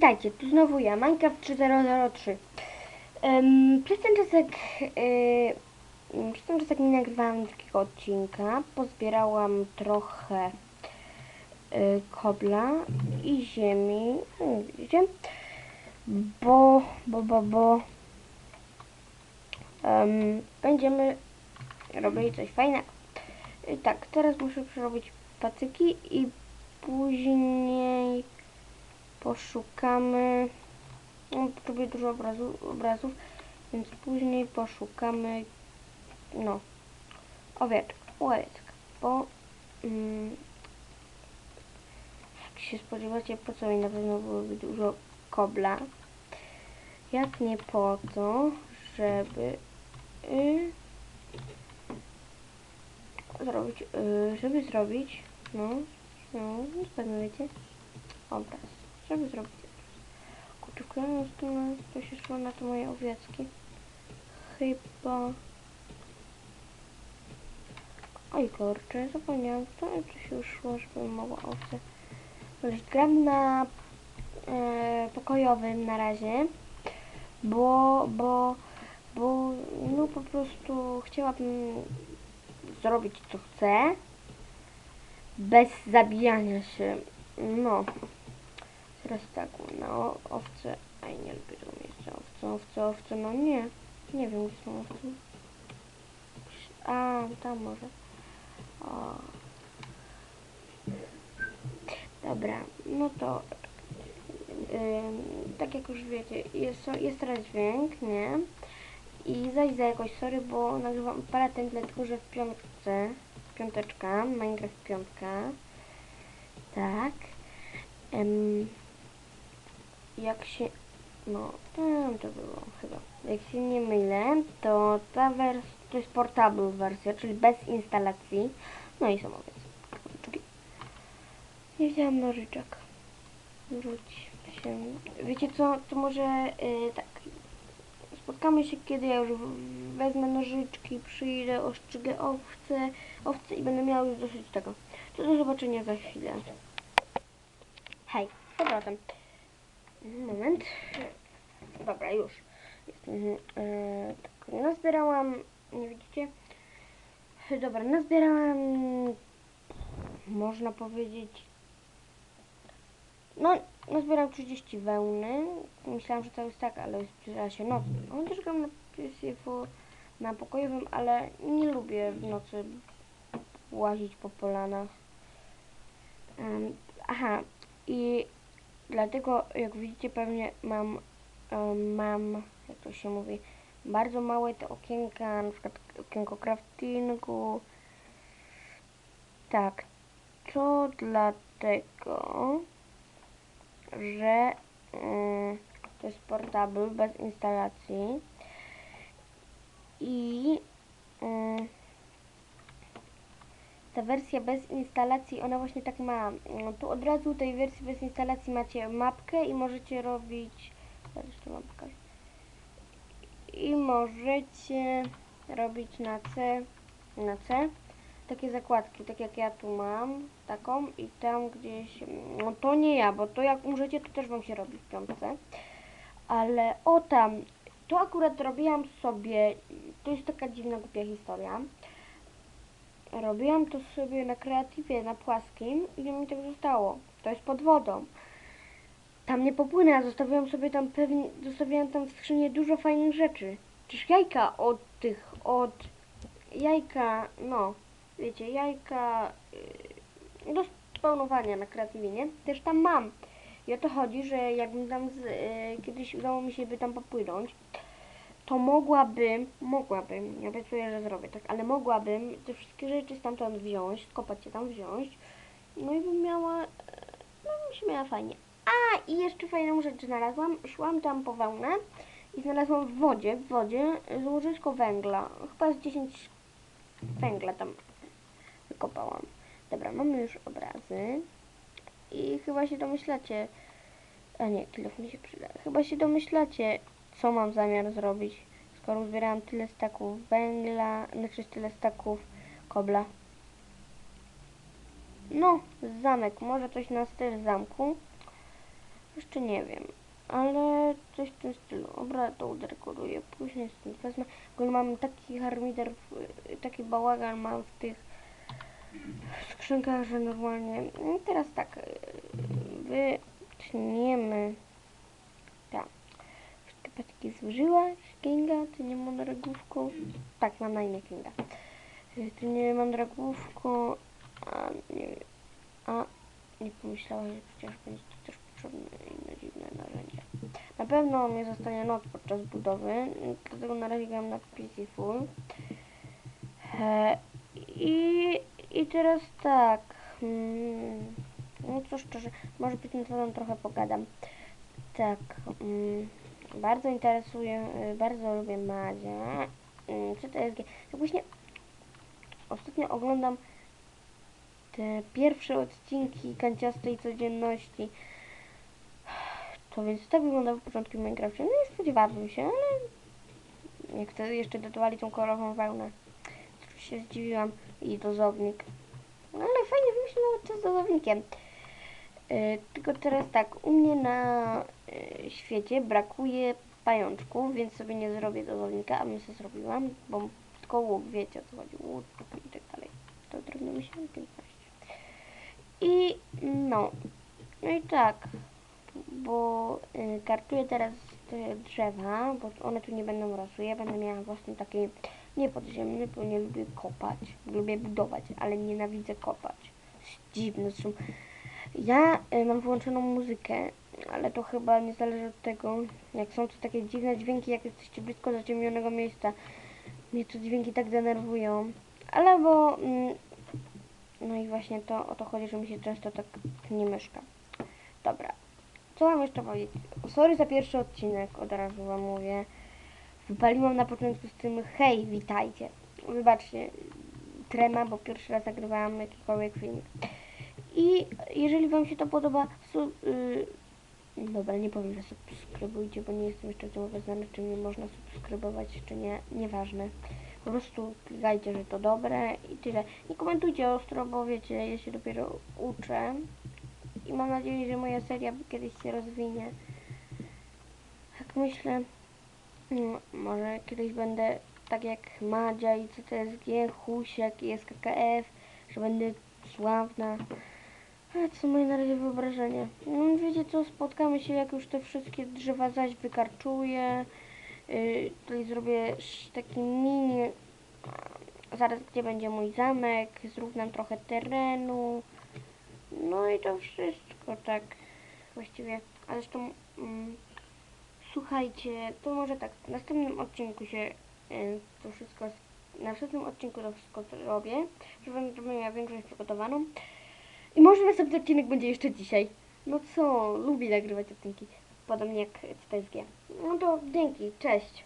Witajcie, tu znowu ja, Minecraft 3003. Um, przez ten czas jak, yy, przez ten czas jak nie nagrywałam drugiego odcinka, pozbierałam trochę yy, kobla i ziemi, no, widzicie, bo, bo, bo, bo em, będziemy robili coś fajnego. I tak, teraz muszę przerobić pacyki i później poszukamy. No, robię dużo obrazu, obrazów, więc później poszukamy. No, owieczek, owieczek, bo mm, jak się spodziewacie, po co mi na pewno byłoby dużo kobla? Jak nie po to, żeby y, zrobić, y, żeby zrobić, no, no, pewnie wiecie, obraz, zrobić obraz. Kurczę, w którą stronę to się szło na to moje owiecki? Chyba... Oj kurczę, zapomniałam, to się szło, żeby mogła owce. Gram na e, pokojowym na razie, bo, bo, bo, no po prostu chciałabym zrobić co chcę, bez zabijania się, no. Teraz tak, no owce, a nie lubię tego miejsca, owce, owce, owce, no nie, nie wiem gdzie są owce. A, tam może. O. Dobra, no to ym, tak jak już wiecie, jest, jest teraz dźwięk, nie? I zaś za jakoś, sorry, bo nagrywam aparatem, dlatego że w piątce, piąteczka, Minecraft piątka, tak, jak się, no, tam to było chyba, jak się nie mylę, to ta wersja, to jest portable wersja, czyli bez instalacji, no i są owiec, nożyczki. Nie wziąłem nożyczek, wróć się, wiecie co, to może y, tak, spotkamy się kiedy ja już wezmę nożyczki, przyjdę, oszczygę owce, owce i będę miała już dosyć tego. To do zobaczenia za chwilę. Hej, z powrotem. Moment. Dobra, już. Jestem. E, tak, nazbierałam, nie widzicie? Dobra, nazbierałam, można powiedzieć, no, nazbierałam 30 wełny. Myślałam, że to jest tak, ale zbliża się noc. No, też gram na na pokojowym, ale nie lubię w nocy łazić po polanach. Em, aha, i dlatego, jak widzicie, pewnie mam, mam, jak to się mówi, bardzo małe te okienka, na przykład okienko craftingu. Tak, to dlatego, że to jest portable bez instalacji i ta wersja bez instalacji, ona właśnie tak ma. No, tu od razu tej wersji bez instalacji macie mapkę i możecie robić. Zaraz tu mam pokażę. I możecie robić na C, na C takie zakładki, tak jak ja tu mam, taką i tam gdzieś, no to nie ja, bo to jak umrzecie, to też wam się robi w piątce. Ale o tam, to akurat robiłam sobie, to jest taka dziwna, głupia historia. Robiłam to sobie na kreatywie, na płaskim i mi tak zostało. To jest pod wodą. Tam nie popłynę, a zostawiłam sobie tam pewnie, zostawiłam tam w skrzyni dużo fajnych rzeczy. Czyż jajka od tych, od jajka, no, wiecie, jajka yy, do spawnowania na kreatywie, nie? Też tam mam. I o to chodzi, że jakbym tam z, yy, kiedyś udało mi się by tam popłynąć, to mogłabym, mogłabym, nie obiecuję, że zrobię tak, ale mogłabym te wszystkie rzeczy stamtąd wziąć, skopać je tam wziąć, no i bym miała, no bym się miała fajnie. A, i jeszcze fajną rzecz znalazłam, szłam tam po wełnę i znalazłam w wodzie, w wodzie złożysko węgla, chyba z 10 węgla tam wykopałam. Dobra, mamy już obrazy. I chyba się domyślacie, a nie, kilof mi się przyda, chyba się domyślacie, co mam zamiar zrobić, skoro uzbierałam tyle staków węgla, znaczy tyle staków kobla. No, zamek, może coś na styl zamku, Jeszcze nie wiem, ale coś w tym stylu. Dobra, to udekoruję, później stąd wezmę. W ogóle mam taki harmider, taki bałagan mam w tych skrzynkach, że normalnie... I teraz tak, wytniemy... Paczki zużyłaś, Kinga? Ty nie mandragówką? Tak, mam na imię Kinga. Y, Ty nie mandragówką, a nie a nie pomyślałaś, że przecież będzie to też potrzebne inne dziwne narzędzia. Na pewno mnie zostanie noc podczas budowy, dlatego na razie gram na PC Full. E, I, I teraz tak, mm, no co szczerze, może być na trochę pogadam. Tak, mm, bardzo interesuje, y, bardzo lubię Madzia. Mm, Co to jest? G- Tak właśnie ostatnio oglądam te pierwsze odcinki kanciastej codzienności. To więc tak początki w Minecrafcie. No nie spodziewałabym się, ale jak to jeszcze dodawali tą kolorową wełnę, to się zdziwiłam. I dozownik. No ale fajnie wymyślono to z dozownikiem. Yy, tylko teraz tak, u mnie na świecie brakuje pajączków, więc sobie nie zrobię dozownika, a my sobie zrobiłam, bo tylko łuk, wiecie o co chodzi, łuk i tak dalej. To drewno mi się 15. I no, no i tak, bo y, kartuję teraz te drzewa, bo one tu nie będą rosły. Ja będę miała własny taki nie podziemny, bo nie lubię kopać. Lubię budować, ale nienawidzę kopać. Dziwne, zresztą ja y, mam wyłączoną muzykę, ale to chyba nie zależy od tego, jak są to takie dziwne dźwięki, jak jesteście blisko zaciemnionego miejsca. Mnie te dźwięki tak denerwują. Ale bo... Mm, no i właśnie to o to chodzi, że mi się często tak nie mieszka. Dobra. Co mam jeszcze powiedzieć? Sorry za pierwszy odcinek, od razu wam mówię. Wypaliłam na początku z tym hej, witajcie. Wybaczcie, trema, bo pierwszy raz nagrywałam jakikolwiek filmik. I jeżeli wam się to podoba, su- y- dobra, nie powiem, że subskrybujcie, bo nie jestem jeszcze w tym obeznany, czy mnie można subskrybować, czy nie, nieważne. Po prostu klikajcie, że to dobre i tyle. Nie komentujcie ostro, bo wiecie, ja się dopiero uczę i mam nadzieję, że moja seria kiedyś się rozwinie. Jak myślę, no, może kiedyś będę tak jak Madzia i CTSG, Husiak i SKKF, że będę sławna. To są moje na razie wyobrażenia. No wiecie co, spotkamy się jak już te wszystkie drzewa zaś wykarczuję. Yy, tutaj zrobię taki mini, a, zaraz gdzie będzie mój zamek, zrównam trochę terenu. No i to wszystko tak właściwie. A zresztą mm, słuchajcie, to może tak, w następnym odcinku się y, to wszystko, na następnym odcinku to wszystko zrobię, żeby będę miała większość przygotowaną. I może następny odcinek będzie jeszcze dzisiaj. No co, lubię nagrywać odcinki, podobnie jak CTSG. No to dzięki, cześć.